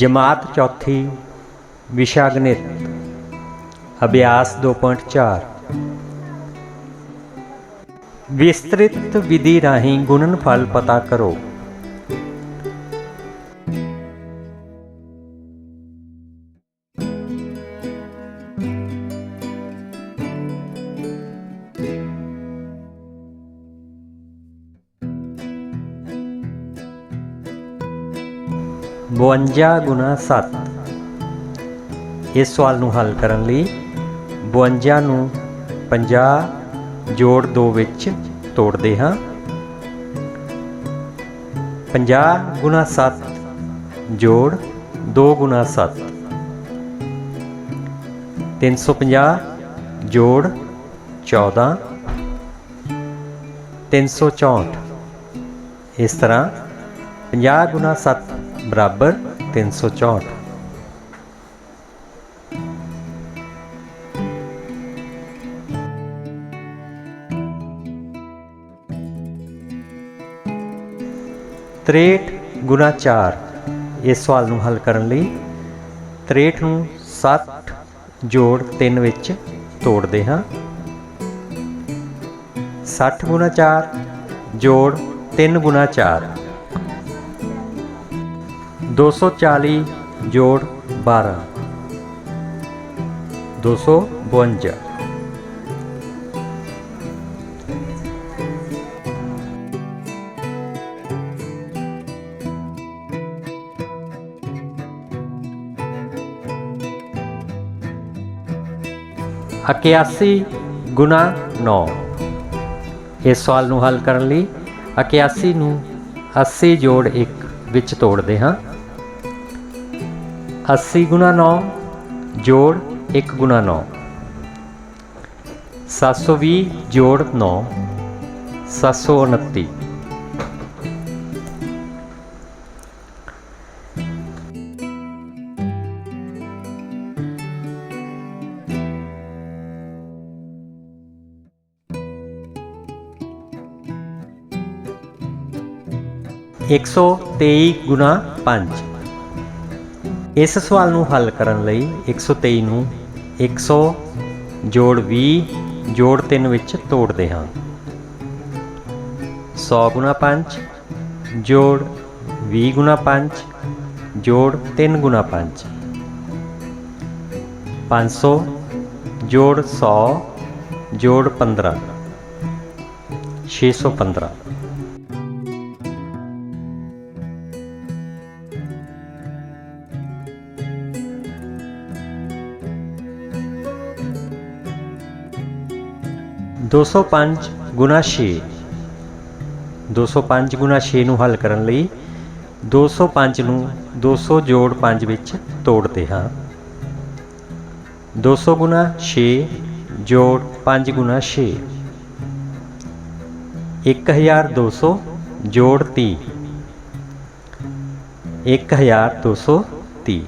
जमात चौथी विषा गणित अभ्यास 2.4 विस्तृत विधि राही गुणनफल पता करो 52 ਇਸ ਸਵਾਲ ਨੂੰ ਹੱਲ ਕਰਨ ਲਈ 52 ਨੂੰ 50 ਜੋੜ 2 ਵਿੱਚ ਤੋੜਦੇ ਹਾਂ। 50 ਗੁਣਾ 7 ਜੋੜ 2 ਗੁਣਾ 7 350 ਜੋੜ 14 364 ਇਸ ਤਰ੍ਹਾਂ 50 ਗੁਣਾ 7 ਬਰਾਬਰ 364 63 ਗੁਣਾ 4 ਇਸ ਸਵਾਲ ਨੂੰ ਹੱਲ ਕਰਨ ਲਈ 63 ਨੂੰ 7 ਜੋੜ 3 ਵਿੱਚ ਤੋੜਦੇ ਹਾਂ। 60 ਗੁਣਾ 4 ਜੋੜ 3 ਗੁਣਾ 4 240 ਜੋੜ 12 252 81 ਗੁਣਾ 9 ਇਸ ਸਵਾਲ ਨੂੰ ਹੱਲ ਕਰਨ ਲਈ 81 ਨੂੰ 80 ਜੋੜ 1 ਵਿੱਚ ਤੋੜਦੇ ਹਾਂ। 80 ਗੁਣਾ 9 ਜੋੜ 1 ਗੁਣਾ 9 720 ਜੋੜ 9 729 123 ਗੁਣਾ 5 ਇਸ ਸਵਾਲ ਨੂੰ ਹੱਲ ਕਰਨ ਲਈ 123 ਨੂੰ 100 ਜੋੜ 20 ਜੋੜ 3 ਵਿੱਚ ਤੋੜਦੇ ਹਾਂ। 100 ਗੁਣਾ 5 ਜੋੜ 20 ਗੁਣਾ 5 ਜੋੜ 3 ਗੁਣਾ 5 500 ਜੋੜ 100 ਜੋੜ 15 615 205 ਗੁਣਾ 6 205 ਗੁਣਾ 6 ਨੂੰ ਹੱਲ ਕਰਨ ਲਈ 205 ਨੂੰ 200 ਜੋੜ 5 ਵਿੱਚ ਤੋੜਦੇ ਹਾਂ। 200 ਗੁਣਾ 6 ਜੋੜ 5 ਗੁਣਾ 6 1200 ਜੋੜ 30 1230